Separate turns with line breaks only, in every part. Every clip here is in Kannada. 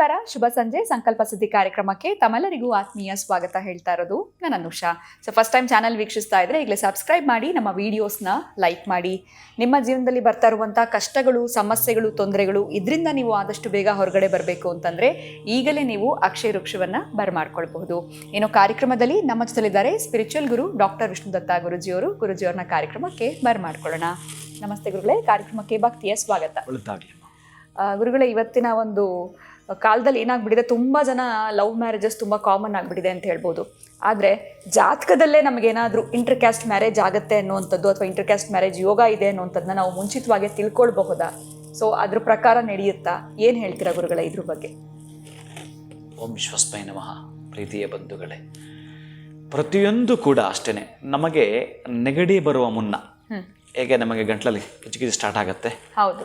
ನಮಸ್ಕಾರ. ಶುಭ ಸಂಜೆ. ಸಂಕಲ್ಪ ಸುದ್ದಿ ಕಾರ್ಯಕ್ರಮಕ್ಕೆ ತಮ್ಮೆಲ್ಲರಿಗೂ ಆತ್ಮೀಯ ಸ್ವಾಗತ ಹೇಳ್ತಾ ಇರೋದು ನಾನು Anusha. So first time channel ವೀಕ್ಷಿಸ್ತಾ ಇದ್ರೆ ಈಗಲೇ ಸಬ್ಸ್ಕ್ರೈಬ್ ಮಾಡಿ ನಮ್ಮ ವಿಡಿಯೋಸ್ನ ಲೈಕ್ ಮಾಡಿ. ನಿಮ್ಮ ಜೀವನದಲ್ಲಿ ಬರ್ತಾ ಇರುವಂಥ ಕಷ್ಟಗಳು ಸಮಸ್ಯೆಗಳು ತೊಂದರೆಗಳು ಇದರಿಂದ ನೀವು ಆದಷ್ಟು ಬೇಗ ಹೊರಗಡೆ ಬರಬೇಕು ಅಂತಂದ್ರೆ ಈಗಲೇ ನೀವು ಅಕ್ಷಯ ವೃಕ್ಷವನ್ನ ಬರಮಾಡ್ಕೊಳ್ಬಹುದು ಏನು ಕಾರ್ಯಕ್ರಮದಲ್ಲಿ ನಮ್ಮ ಜೊತೆಲಿದ್ದಾರೆ ಸ್ಪಿರಿಚುವಲ್ ಗುರು ಡಾಕ್ಟರ್ ವಿಷ್ಣುದತ್ತ ಗುರುಜಿಯವರು. ಗುರುಜಿಯವರನ್ನ ಕಾರ್ಯಕ್ರಮಕ್ಕೆ ಬರಮಾಡ್ಕೊಳ್ಳೋಣ ನಮಸ್ತೆ ಗುರುಗಳೇ. ಕಾರ್ಯಕ್ರಮಕ್ಕೆ ಭಕ್ತಿಯ ಸ್ವಾಗತ. ಗುರುಗಳೇ ಇವತ್ತಿನ ಒಂದು ಕಾಲದಲ್ಲಿ ಏನಾಗ್ಬಿಟ್ಟಿದೆ ತುಂಬ ಜನ ಲವ್ ಮ್ಯಾರೇಜಸ್ ತುಂಬ ಕಾಮನ್ ಆಗಿಬಿಟ್ಟಿದೆ ಅಂತ ಹೇಳ್ಬೋದು. ಆದರೆ ಜಾತಕದಲ್ಲೇ ನಮಗೇನಾದರೂ ಇಂಟರ್ ಕ್ಯಾಸ್ಟ್ ಮ್ಯಾರೇಜ್ ಆಗುತ್ತೆ ಅನ್ನುವಂಥದ್ದು ಅಥವಾ ಇಂಟರ್ ಕ್ಯಾಸ್ಟ್ ಮ್ಯಾರೇಜ್ ಯೋಗ ಇದೆ ಅನ್ನುವಂಥದ್ದನ್ನ ನಾವು ಮುಂಚಿತವಾಗಿ ತಿಳ್ಕೊಳ್ಬಹುದಾ? ಸೊ ಅದ್ರ ಪ್ರಕಾರ ನಡೆಯುತ್ತಾ? ಏನು ಹೇಳ್ತೀರಾ ಗುರುಗಳೇ ಇದ್ರ ಬಗ್ಗೆ?
ಓಂ ವಿಶ್ವಸ್ಮೈ ನಮಃ. ಪ್ರೀತಿಯ ಬಂಧುಗಳೇ ಪ್ರತಿಯೊಂದು ಕೂಡ ಅಷ್ಟೇ ನಮಗೆ ನೆಗಡಿ ಬರುವ ಮುನ್ನ ಹೇಗೆ ನಮಗೆ ಗಂಟ್ಲಲ್ಲಿ ಕಿಚಕಿಚಿ ಸ್ಟಾರ್ಟ್ ಆಗುತ್ತೆ?
ಹೌದು.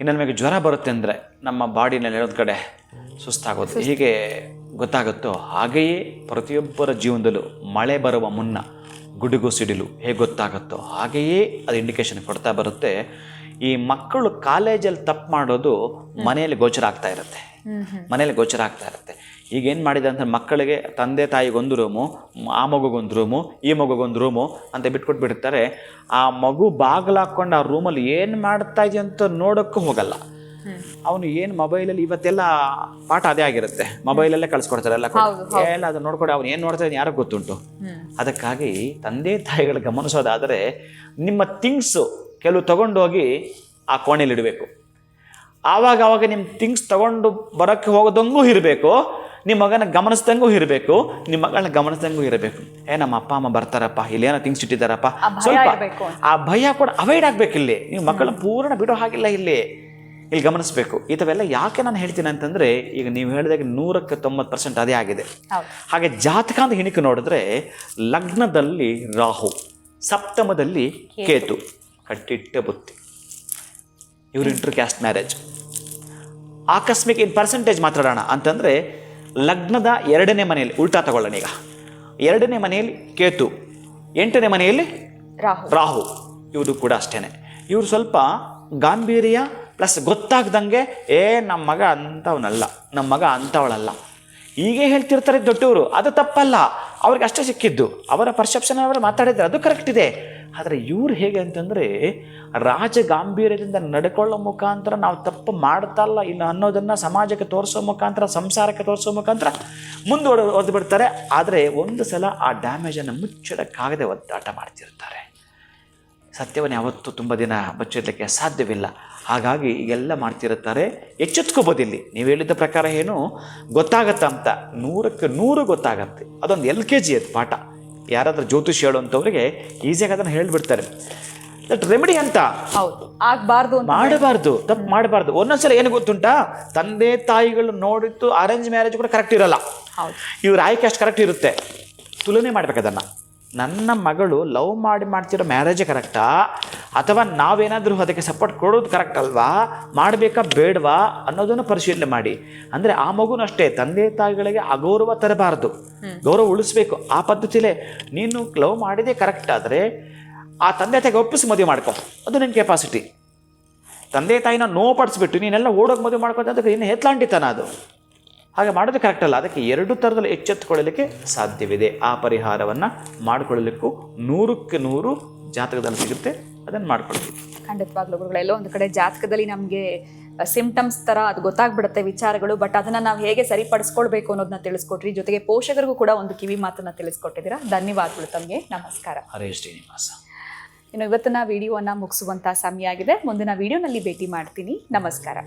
ಇನ್ನು ನಮಗೆ ಜ್ವರ ಬರುತ್ತೆ ಅಂದರೆ ನಮ್ಮ ಬಾಡಿನಲ್ಲಿ ಇರೋದ್ ಕಡೆ ಸುಸ್ತಾಗೋದು. ಹೀಗೆ ಗೊತ್ತಾಗುತ್ತೋ ಹಾಗೆಯೇ ಪ್ರತಿಯೊಬ್ಬರ ಜೀವನದಲ್ಲೂ ಮಳೆ ಬರುವ ಮುನ್ನ ಗುಡುಗು ಸಿಡಿಲು ಹೇಗೆ ಗೊತ್ತಾಗುತ್ತೋ ಹಾಗೆಯೇ ಅದು ಇಂಡಿಕೇಶನ್ ಕೊಡ್ತಾ ಬರುತ್ತೆ. ಈ ಮಕ್ಕಳು ಕಾಲೇಜಲ್ಲಿ ತಪ್ಪು ಮಾಡೋದು ಮನೆಯಲ್ಲಿ ಗೋಚರ ಆಗ್ತಾ ಇರುತ್ತೆ. ಮನೇಲಿ ಗೋಚರ ಆಗ್ತಾ ಇರುತ್ತೆ. ಈಗ ಏನು ಮಾಡಿದೆ ಅಂದರೆ ಮಕ್ಕಳಿಗೆ ತಂದೆ ತಾಯಿಗೊಂದು ರೂಮು ಆ ಮಗುಗೊಂದು ರೂಮು ಈ ಮಗುಗೊಂದು ರೂಮು ಅಂತ ಬಿಟ್ಕೊಟ್ಬಿಡ್ತಾರೆ ಆ ಮಗು ಬಾಗಿಲು ಹಾಕ್ಕೊಂಡು ಆ ರೂಮಲ್ಲಿ ಏನು ಮಾಡ್ತಾ ಇದೆ ಅಂತ ನೋಡೋಕ್ಕೂ ಹೋಗಲ್ಲ. ಅವನು ಏನು ಮೊಬೈಲಲ್ಲಿ ಇವತ್ತೆಲ್ಲ ಪಾಠ ಅದೇ ಆಗಿರುತ್ತೆ. ಮೊಬೈಲಲ್ಲೇ ಕಳ್ಸ್ಕೊಡ್ತಾರೆ ಎಲ್ಲ ಎಲ್ಲ ಅದನ್ನ ನೋಡ್ಕೊಂಡು ಅವ್ನು ಏನು ನೋಡ್ತಾ ಇದ್ದಾನೆ ಯಾರಿಗೂ ಗೊತ್ತುಂಟು? ಅದಕ್ಕಾಗಿ ತಂದೆ ತಾಯಿಗಳು ಗಮನಿಸೋದಾದರೆ ನಿಮ್ಮ ಥಿಂಗ್ಸು ಕೆಲವು ತಗೊಂಡೋಗಿ ಆ ಕೋಣೆಯಲ್ಲಿ ಇಡಬೇಕು. ಆವಾಗ ಆವಾಗ ನಿಮ್ಮ ಥಿಂಗ್ಸ್ ತಗೊಂಡು ಬರೋಕ್ಕೆ ಹೋಗೋದಂಗೂ ಇರಬೇಕು ನಿಮ್ಮ ಮಗನ ಗಮನಿಸ್ದಂಗೂ ಇರಬೇಕು ನಿಮ್ಮ ಮಗಳನ್ನ ಗಮನಿಸ್ದಂಗೂ ಇರಬೇಕು. ಏ ನಮ್ಮ ಅಪ್ಪ ಅಮ್ಮ ಬರ್ತಾರಪ್ಪ ಇಲ್ಲಿ ಏನೋ ಥಿಂಗ್ಸ್ ಇಟ್ಟಿದ್ದಾರಪ್ಪ ಸ್ವಲ್ಪ ಆ ಭಯ ಕೂಡ ಅವಾಯ್ಡ್ ಆಗಬೇಕು ಇಲ್ಲಿ. ನಿಮ್ಮ ಮಕ್ಕಳನ್ನ ಪೂರ್ಣ ಬಿಡೋ ಹಾಗಿಲ್ಲ ಇಲ್ಲಿ. ಇಲ್ಲಿ ಗಮನಿಸಬೇಕು. ಇಂಥವೆಲ್ಲ ಯಾಕೆ ನಾನು ಹೇಳ್ತೀನಿ ಅಂತಂದರೆ ಈಗ ನೀವು ಹೇಳಿದಾಗ ನೂರಕ್ಕೆ ತೊಂಬತ್ತು ಪರ್ಸೆಂಟ್ ಅದೇ ಆಗಿದೆ. ಹಾಗೆ ಜಾತಕ ಅಂತ ಹಿಣಿಕೆ ನೋಡಿದ್ರೆ ಲಗ್ನದಲ್ಲಿ ರಾಹು ಸಪ್ತಮದಲ್ಲಿ ಕೇತು. ಕಟ್ಟಿಟ್ಟ ಬುತ್ತಿ. ಇವರು ಇಂಟರ್ ಕ್ಯಾಸ್ಟ್ ಮ್ಯಾರೇಜ್ ಆಕಸ್ಮಿಕ ಇನ್ ಪರ್ಸೆಂಟೇಜ್ ಮಾತಾಡೋಣ ಅಂತಂದರೆ ಲಗ್ನದ ಎರಡನೇ ಮನೆಯಲ್ಲಿ ಉಲ್ಟಾ ತಗೊಳ್ಳೋಣ ಈಗ. ಎರಡನೇ ಮನೆಯಲ್ಲಿ ಕೇತು ಎಂಟನೇ ಮನೆಯಲ್ಲಿ
ರಾಹು.
ರಾಹು. ಇವರು ಕೂಡ ಅಷ್ಟೇ ಇವರು ಸ್ವಲ್ಪ ಗಾಂಭೀರ್ಯ ಪ್ಲಸ್ ಗೊತ್ತಾಗ್ದಂಗೆ ಏ ನಮ್ಮ ಮಗ ಅಂಥವನಲ್ಲ ನಮ್ಮ ಮಗ ಅಂಥವಳಲ್ಲ ಹೀಗೆ ಹೇಳ್ತಿರ್ತಾರೆ ದೊಡ್ಡವರು. ಅದು ತಪ್ಪಲ್ಲ. ಅವ್ರಿಗೆ ಅಷ್ಟೇ ಸಿಕ್ಕಿದ್ದು. ಅವರ ಪರ್ಸೆಪ್ಷನ್ ಅವರು ಮಾತಾಡಿದ್ರೆ ಅದು ಕರೆಕ್ಟ್ ಇದೆ. ಆದರೆ ಇವ್ರು ಹೇಗೆ ಅಂತಂದರೆ ರಾಜ ಗಾಂಭೀರ್ಯದಿಂದ ನಡ್ಕೊಳ್ಳೋ ಮುಖಾಂತರ ನಾವು ತಪ್ಪು ಮಾಡ್ತಲ್ಲ ಇಲ್ಲ ಅನ್ನೋದನ್ನು ಸಮಾಜಕ್ಕೆ ತೋರಿಸೋ ಮುಖಾಂತರ, ಸಂಸಾರಕ್ಕೆ ತೋರಿಸೋ ಮುಖಾಂತರ ಮುಂದೆ ಒದ್ದು ಬಿಡ್ತಾರೆ ಆದರೆ ಒಂದು ಸಲ ಆ ಡ್ಯಾಮೇಜನ್ನು ಮುಚ್ಚಿಡೋಕ್ಕಾಗದೆ ಒದ್ದಾಟ ಮಾಡ್ತಿರ್ತಾರೆ. ಸತ್ಯವನ್ನು ಯಾವತ್ತೂ ತುಂಬ ದಿನ ಬಚ್ಚಿಡಲಿಕ್ಕೆ ಸಾಧ್ಯವಿಲ್ಲ. ಹಾಗಾಗಿ ಈಗೆಲ್ಲ ಮಾಡ್ತಿರುತ್ತಾರೆ ಎಚ್ಚೆತ್ಕೋಬೋದು ಇಲ್ಲಿ ನೀವು ಹೇಳಿದ ಪ್ರಕಾರ ಏನು? ಗೊತ್ತಾಗತ್ತೆ ಅಂತ ನೂರಕ್ಕೆ ನೂರು ಗೊತ್ತಾಗತ್ತೆ. ಅದೊಂದು ಎಲ್ ಕೆ ಜಿ ಅದು ಪಾಠ. ಯಾರಾದರೂ ಜ್ಯೋತಿಷ್ ಹೇಳುವಂಥವ್ರಿಗೆ ಈಸಿಯಾಗಿ ಅದನ್ನು ಹೇಳಿಬಿಡ್ತಾರೆ. ದಟ್ ರೆಮಿಡಿ ಅಂತ.
ಹೌದು. ಆಗಬಾರ್ದು
ಮಾಡಬಾರ್ದು ತಪ್ಪು ಮಾಡಬಾರ್ದು. ಒಂದೊಂದ್ಸಲ ಏನು ಗೊತ್ತುಂಟಾ? ತಂದೆ ತಾಯಿಗಳು ನೋಡಿದ್ದು ಅರೇಂಜ್ ಮ್ಯಾರೇಜ್ ಕೂಡ ಕರೆಕ್ಟ್ ಇರಲ್ಲ. ಇವ್ರ ಆಯ್ಕೆ ಅಷ್ಟು ಕರೆಕ್ಟ್ ಇರುತ್ತೆ. ತುಲನೆ ಮಾಡ್ಬೇಕು ಅದನ್ನು. ನನ್ನ ಮಗಳು ಲವ್ ಮಾಡಿ ಮಾಡ್ತಿರೋ ಮ್ಯಾರೇಜೇ ಕರೆಕ್ಟಾ ಅಥವಾ ನಾವೇನಾದರೂ ಅದಕ್ಕೆ ಸಪೋರ್ಟ್ ಕೊಡೋದು ಕರೆಕ್ಟ್ ಅಲ್ವಾ? ಮಾಡಬೇಕಾ ಬೇಡವಾ? ಅನ್ನೋದನ್ನು ಪರಿಶೀಲನೆ ಮಾಡಿ. ಅಂದರೆ ಆ ಮಗುನೂ ಅಷ್ಟೇ ತಂದೆ ತಾಯಿಗಳಿಗೆ ಅಗೌರವ ತರಬಾರದು. ಗೌರವ ಉಳಿಸ್ಬೇಕು. ಆ ಪದ್ಧತಿಲೇ ನೀನು ಲವ್ ಮಾಡಿದೆ ಕರೆಕ್ಟ್ ಆದರೆ ಆ ತಂದೆ ತಾಯಿಗೆ ಒಪ್ಪಿಸಿ ಮದುವೆ ಮಾಡ್ಕೊ. ಅದು ನಿನ್ನ ಕೆಪಾಸಿಟಿ ತಂದೆ ತಾಯಿನ ನೋವು ಪಡಿಸ್ಬಿಟ್ಟು ನೀನೆಲ್ಲ ಓಡೋಗಿ ಮದುವೆ ಮಾಡ್ಕೊತ ಅದಕ್ಕೆ ಇನ್ನು ಹೆತ್ಲಾಂಟಿತನ ಅದು. ಹಾಗೆ ಮಾಡೋದು ಕರೆಕ್ಟ್ ಅಲ್ಲ. ಅದಕ್ಕೆ ಎರಡು ಥರದಲ್ಲಿ ಎಚ್ಚೆತ್ತುಕೊಳ್ಳಲಿಕ್ಕೆ ಸಾಧ್ಯವಿದೆ. ಆ ಪರಿಹಾರವನ್ನು ಮಾಡಿಕೊಳ್ಳಲಿಕ್ಕೂ ನೂರಕ್ಕೆ ನೂರು ಜಾತಕದಲ್ಲಿ ಸಿಗುತ್ತೆ. ಅದನ್ನು ಮಾಡ್ಕೊಳ್ತೀವಿ.
ಖಂಡಿತವಾಗ್ಲೂ ಗುರುಗಳು ಎಲ್ಲೋ ಒಂದು ಕಡೆ ಜಾತಕದಲ್ಲಿ ನಮಗೆ ಸಿಂಪ್ಟಮ್ಸ್ ಥರ ಅದು ಗೊತ್ತಾಗ್ಬಿಡುತ್ತೆ ವಿಚಾರಗಳು ಬಟ್ ಅದನ್ನು ನಾವು ಹೇಗೆ ಸರಿಪಡಿಸ್ಕೊಳ್ಬೇಕು ಅನ್ನೋದನ್ನ ತಿಳಿಸ್ಕೊಟ್ರಿ. ಜೊತೆಗೆ ಪೋಷಕರಿಗೂ ಕೂಡ ಒಂದು ಕಿವಿ ಮಾತನ್ನು ತಿಳಿಸ್ಕೊಟ್ಟಿದ್ದೀರಾ. ಧನ್ಯವಾದಗಳು ತಮಗೆ. ನಮಸ್ಕಾರ.
ಹರೇ ಶ್ರೀನಿವಾಸ.
ಇನ್ನು ಇವತ್ತಿನ ವಿಡಿಯೋವನ್ನು ಮುಗಿಸುವಂಥ ಸಮಯ ಆಗಿದೆ. ಮುಂದಿನ ವಿಡಿಯೋನಲ್ಲಿ ಭೇಟಿ ಮಾಡ್ತೀನಿ. ನಮಸ್ಕಾರ.